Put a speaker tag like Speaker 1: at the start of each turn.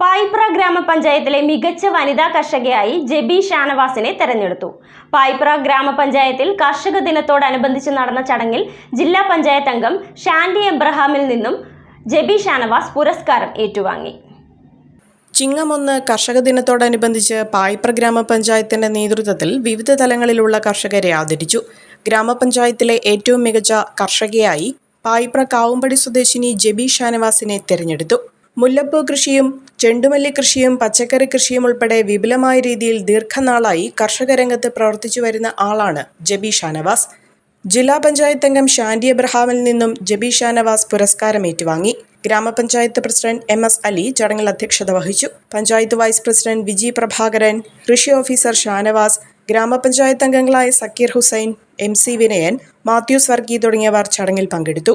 Speaker 1: പായിപ്ര ഗ്രാമപഞ്ചായത്തിലെ മികച്ച വനിതാ കർഷകയായി ജെബി ഷാനവാസിനെ തെരഞ്ഞെടുത്തു. പായ്പ്ര ഗ്രാമപഞ്ചായത്തിൽ കർഷക ദിനത്തോടനുബന്ധിച്ച് നടന്ന ചടങ്ങിൽ ജില്ലാ പഞ്ചായത്ത് അംഗം ഷാൻഡി എബ്രഹാമിൽ നിന്നും ജെബി ഷാനവാസ് പുരസ്കാരം ഏറ്റുവാങ്ങി.
Speaker 2: ചിങ്ങമൊന്ന് കർഷക ദിനത്തോടനുബന്ധിച്ച് പായ്പ്ര ഗ്രാമപഞ്ചായത്തിന്റെ നേതൃത്വത്തിൽ വിവിധ തലങ്ങളിലുള്ള കർഷകരെ ആദരിച്ചു. ഗ്രാമപഞ്ചായത്തിലെ ഏറ്റവും മികച്ച കർഷകയായി പായ്പ്ര കാവുംപടി സ്വദേശിനി ജെബി ഷാനവാസിനെ തിരഞ്ഞെടുത്തു. മുല്ലപ്പൂ കൃഷിയും ചെണ്ടുമല്ലി കൃഷിയും പച്ചക്കറി കൃഷിയും ഉൾപ്പെടെ വിപുലമായ രീതിയിൽ ദീർഘനാളായി കർഷക രംഗത്ത് പ്രവർത്തിച്ചു വരുന്ന ആളാണ് ജബി ഷാനവാസ്. ജില്ലാ പഞ്ചായത്ത് അംഗം ഷാൻഡി അബ്രഹാമിൽ നിന്നും ജബി ഷാനവാസ് പുരസ്കാരം ഏറ്റുവാങ്ങി. ഗ്രാമപഞ്ചായത്ത് പ്രസിഡന്റ് എം എസ് അലി ചടങ്ങിൽ അധ്യക്ഷത വഹിച്ചു. പഞ്ചായത്ത് വൈസ് പ്രസിഡന്റ് വിജി പ്രഭാകരൻ കൃഷി ഓഫീസർ ഷാനവാസ് ഗ്രാമപഞ്ചായത്ത് അംഗങ്ങളായ സക്കീർ ഹുസൈൻ എം സി വിനയൻ മാത്യു വർഗി തുടങ്ങിയവർ ചടങ്ങിൽ പങ്കെടുത്തു.